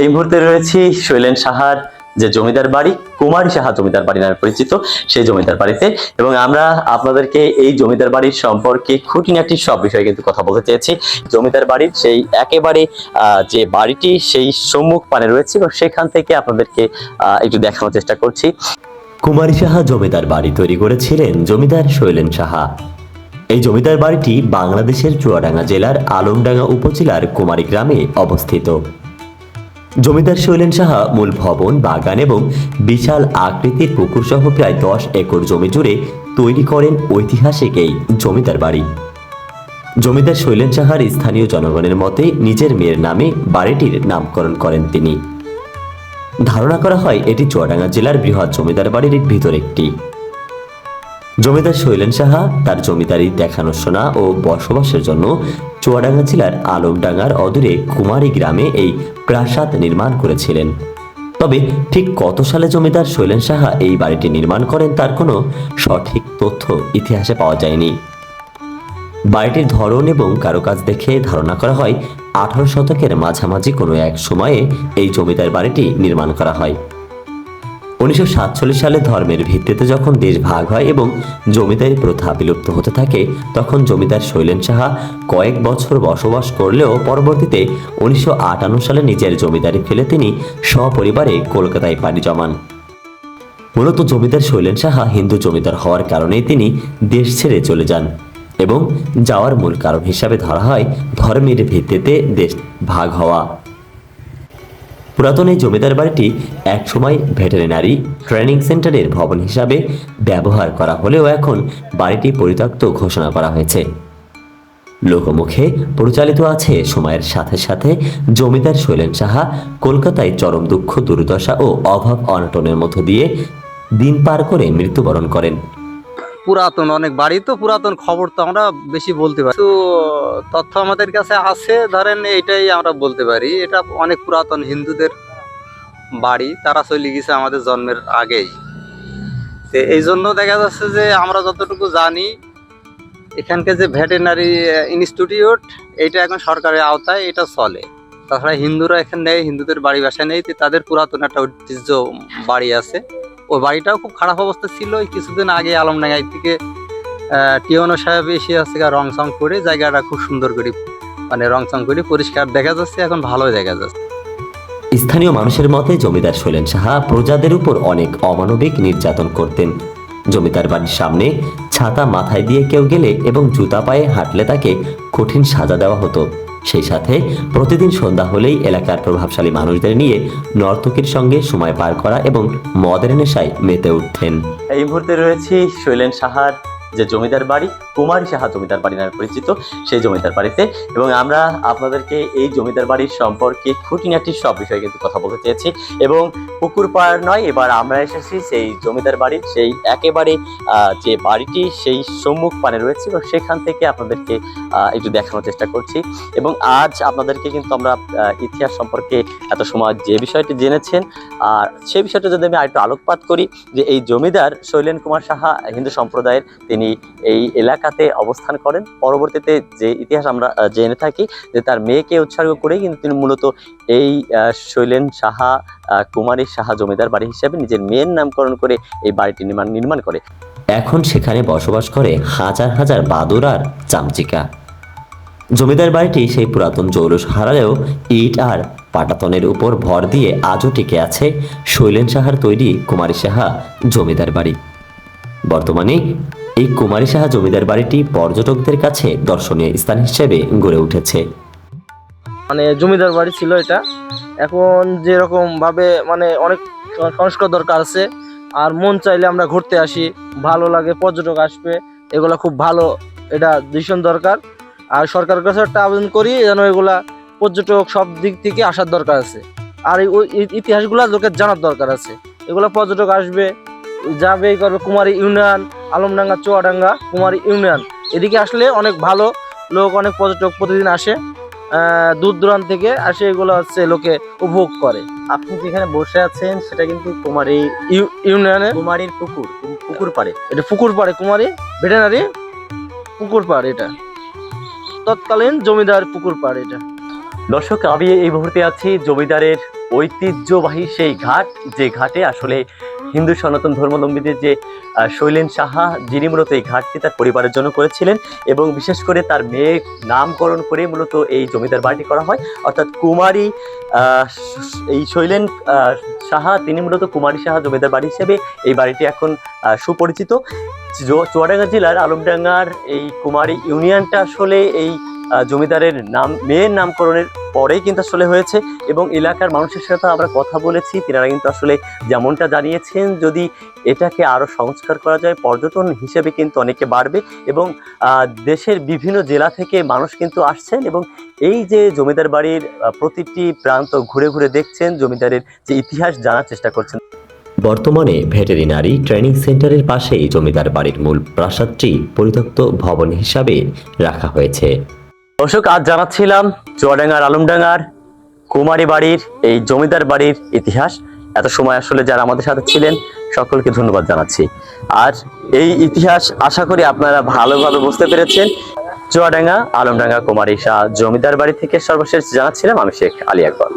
এই মুহূর্তে রয়েছি শৈলেন সাহার যে জমিদার বাড়ি, কুমারী সাহা জমিদার বাড়ি নামে পরিচিত সেই জমিদার বাড়িতে। এবং আমরা আপনাদেরকে এই জমিদার বাড়ির সম্পর্কে খুঁটিনাটি সব বিষয়ে কিন্তু কথা বলতে চেয়েছি। জমিদার বাড়ির সেই একেবারে যে বাড়িটি, সেই সম্মুখ পানে রয়েছে এবং সেখান থেকে আপনাদেরকে একটু দেখানোর চেষ্টা করছি। কুমারী সাহা জমিদার বাড়ি তৈরি করেছিলেন জমিদার শৈলেন সাহা। এই জমিদার বাড়িটি বাংলাদেশের চুয়াডাঙ্গা জেলার আলমডাঙ্গা উপজেলার কুমারী গ্রামে অবস্থিত। জমিদার শৈলেন সাহা মূল ভবন, বাগান এবং বিশাল আকৃতির পুকুর সহ প্রায় দশ একর জমি জুড়ে তৈরি করেন ঐতিহাসিক এই জমিদার বাড়ি। জমিদার শৈলেন সাহার স্থানীয় জনগণের মতে নিজের মেয়ের নামে বাড়িটির নামকরণ করেন তিনি। ধারণা করা হয় এটি চুয়াডাঙ্গা জেলার বৃহৎ জমিদার বাড়ির ভিতর একটি। জমিদার শৈলেন সাহা, তার জমিদারি দেখানো শোনা ও বসবাসের জন্য চুয়াডাঙ্গা জেলার আলমডাঙ্গার অদূরে কুমারী গ্রামে এই প্রাসাদ নির্মাণ করেছিলেন। তবে ঠিক কত সালে জমিদার শৈলেন সাহা এই বাড়িটি নির্মাণ করেন তার কোনো সঠিক তথ্য ইতিহাসে পাওয়া যায়নি। বাড়িটির ধরন এবং কারুকাজ দেখে ধারণা করা হয়, আঠারো শতকের মাঝামাঝি কোনো এক সময়ে এই জমিদার বাড়িটি নির্মাণ করা হয়। উনিশশো সাতচল্লিশ সালে ধর্মের ভিত্তিতে যখন দেশ ভাগ হয় এবং জমিদারি প্রথা বিলুপ্ত হতে থাকে, তখন জমিদার শৈলেন সাহা কয়েক বছর বসবাস করলেও পরবর্তীতে উনিশশো আটান্ন সালে নিজের জমিদারি ফেলে তিনি সপরিবারে কলকাতায় পাড়ি জমান। মূলত জমিদার শৈলেন সাহা হিন্দু জমিদার হওয়ার কারণেই তিনি দেশ ছেড়ে চলে যান এবং যাওয়ার মূল কারণ হিসাবে ধরা হয় ধর্মের ভিত্তিতে দেশ ভাগ হওয়া। পুরাতন এই জমিদার বাড়িটি একসময় ভেটেরিনারি ট্রেনিং সেন্টারের ভবন হিসাবে ব্যবহার করা হলেও এখন বাড়িটি পরিত্যক্ত ঘোষণা করা হয়েছে। লোকমুখে পরিচালিত আছে সময়ের সাথে সাথে জমিদার শৈলেন সাহা কলকাতায় চরম দুঃখ, দুর্দশা ও অভাব অনটনের মধ্য দিয়ে দিন পার করে মৃত্যুবরণ করেন। পুরাতন, অনেক বাড়ি তো পুরাতন, খবর তো আমরা বেশি বলতে পারি। তো, তথ্য আমাদের কাছে আছে, ধরেন এটাই আমরা বলতে পারি। এটা অনেক পুরাতন হিন্দুদের বাড়ি, তারা চলে গেছে আমাদের জন্মের আগেই। তো এই জন্য দেখা যাচ্ছে যে আমরা যতটুকু জানি, এখানকার যে ভেটেরিনারি ইনস্টিটিউট এটা এখন সরকারের আওতায়, এটা চলে। তাছাড়া হিন্দুরা এখানে নেই, হিন্দুদের বাড়ি বাসা নেই তাদের পুরাতন একটা ঐতিহ্য বাড়ি আছে। ওই বাড়িটাও খুব খারাপ অবস্থা ছিল। কিছুদিন আগে আলমডাঙ্গাই থেকে টিওনো সাহেব এসে আছে রং চং করে জায়গাটা খুব সুন্দর করে মানে রং চং করে পরিষ্কার দেখা যাচ্ছে, এখন ভালোই দেখা যাচ্ছে। স্থানীয় মানুষের মতে জমিদার শৈলেন সাহা প্রজাদের উপর অনেক অমানবিক নির্যাতন করতেন। জমিদার বাড়ির সামনে ছাতা মাথায় দিয়ে কেউ গেলে এবং জুতা পায়ে হাঁটলে তাকে কঠিন সাজা দেওয়া হতো। সেই সাথে প্রতিদিন সন্ধ্যা হলেই এলাকার প্রভাবশালী মানুষদের নিয়ে নর্তকীর সঙ্গে সময় পার করা এবং মদের নেশায় মেতে উঠতেন। এই মুহূর্তে রয়েছি শৈলেন সাহার, যে জমিদার বাড়ি কুমারী সাহা জমিদার বাড়ি নামে পরিচিত সেই জমিদার বাড়িতে। এবং আমরা আপনাদেরকে এই জমিদার বাড়ির সম্পর্কে খুঁটিনাটি সব বিষয়ে কিন্তু কথা বলতে চেয়েছি। এবং পুকুর পাড় নয়, এবার আমরা এসেছি সেই জমিদার বাড়ির সেই একেবারে যে বাড়িটি সেই সম্মুখ পানে রয়েছে এবং সেখান থেকে আপনাদেরকে একটু দেখানোর চেষ্টা করছি। এবং আজ আপনাদেরকে কিন্তু আমরা ইতিহাস সম্পর্কে এত সময় যে বিষয়টি জেনেছেন, আর সেই বিষয়টা যদি আমি আরেকটু আলোকপাত করি, যে এই জমিদার শৈলেন কুমার সাহা হিন্দু সম্প্রদায়ের, তিনি এই এলাকাতে অবস্থান করেন। পরবর্তীতে যে ইতিহাস আমরা জেনে থাকি যে তার মেয়েকে উৎসর্গ করে কিন্তু তিনি মূলত এই শৈলেন সাহা কুমারী সাহা জমিদার বাড়ি হিসেবে নিজের মেয়ের নামকরণ করে এই বাড়িটি নির্মাণ নির্মাণ করে। এখন সেখানে বসবাস করে হাজার হাজার বাদুর আর চামচিকা। জমিদার বাড়িটি সেই পুরাতন জৌলুস হারালেও ইট আর পাটাতনের উপর ভর দিয়ে আজও টিকে আছে শৈলেন সাহার তৈরি কুমারী সাহা জমিদার বাড়ি। বর্তমানে এই কুমারী সাহা জমিদার বাড়িটি পর্যটকদের কাছে দর্শনীয় স্থান হিসেবে গড়ে উঠেছে। মানে জমিদার বাড়ি ছিল এটা। এখন যেরকম ভাবে মানে অনেক সংস্কার দরকার আছে, আর মন চাইলে আমরা ঘুরতে আসি, ভালো লাগে, পর্যটক আসবে, এগুলা খুব ভালো এটা ভীষণ দরকার। আর সরকারের কাছে একটা আবেদন করি যেন এগুলা পর্যটক সব দিক থেকে আসার দরকার আছে। আর এই ইতিহাসগুলা লোকের জানার দরকার আছে। এগুলো পর্যটক আসবে, যাবে করবে কুমারী ইউনিয়ন আলমডাঙ্গা চুয়াডাঙ্গা কুমারী ইউনিয়ন। এদিকে আসলে অনেক ভালো লোক অনেক পর্যটক প্রতিদিন আসে। দূর দূরান্ত থেকে আসে এগুলো হচ্ছে লোকে উপভোগ করে। আপনি যেখানে বসে আছেন সেটা কিন্তু কুমারী ইউ- ইউনিয়নে কুমারীর পুকুর পুকুর পাড়ে। এটা পুকুর পাড়ে কুমারী? ভেটেনারি? পুকুর পাড় এটা। তৎকালীন জমিদার পুকুর পাড় এটা। দর্শক আমি এই মুহূর্তে আছি জমিদারের ঐতিহ্যবাহী সেই ঘাট। যে ঘাটে আসলে হিন্দু সনাতন ধর্মাবলম্বীদের যে শৈলেন সাহা, যিনি মূলত এই ঘাটটি তার পরিবারের জন্য করেছিলেন এবং বিশেষ করে তার মেয়ে নামকরণ করে মূলত এই জমিদার বাড়িটি করা হয়। অর্থাৎ কুমারী এই শৈলেন সাহা, তিনি মূলত কুমারী সাহা জমিদার বাড়ি হিসেবে এই বাড়িটি এখন সুপরিচিত। চুয়া- চুয়াডাঙ্গা জেলার আলমডাঙ্গার এই কুমারী ইউনিয়নটা আসলে এই জমিদারের নাম, মেয়ের নামকরণের পরেই কিন্তু আসলে হয়েছে এবং এলাকার মানুষের সাথে আমরা কথা বলেছি, তিনারা কিন্তু আসলে যেমনটা জানিয়েছেন, যদি এটাকে আরও সংস্কার করা যায়, পর্যটন হিসেবে কিন্তু অনেকে বাড়বে এবং দেশের বিভিন্ন জেলা থেকে মানুষ কিন্তু আসছেন এবং এই যে জমিদার বাড়ির প্রতিটি প্রান্ত ঘুরে ঘুরে দেখছেন, জমিদারের যে ইতিহাস জানার চেষ্টা করছেন। বর্তমানে ভেটেরিনারি ট্রেনিং সেন্টারের পাশেই জমিদার বাড়ির মূল প্রাসাদটি পরিত্যক্ত ভবন হিসাবে রাখা হয়েছে। দর্শক, আজ জানাচ্ছিলাম চুয়াডাঙ্গার আলমডাঙ্গার কুমারী বাড়ির এই জমিদার বাড়ির ইতিহাস। এত সময় আসলে যারা আমাদের সাথে ছিলেন, সকলকে ধন্যবাদ জানাচ্ছি। আর এই ইতিহাস আশা করি আপনারা ভালোভাবে বুঝতে পেরেছেন। চুয়াডাঙ্গা, আলমডাঙ্গা কুমারী শাহ জমিদার বাড়ি থেকে সর্বশেষ জানাচ্ছিলাম আমি শেখ আলী আকবর।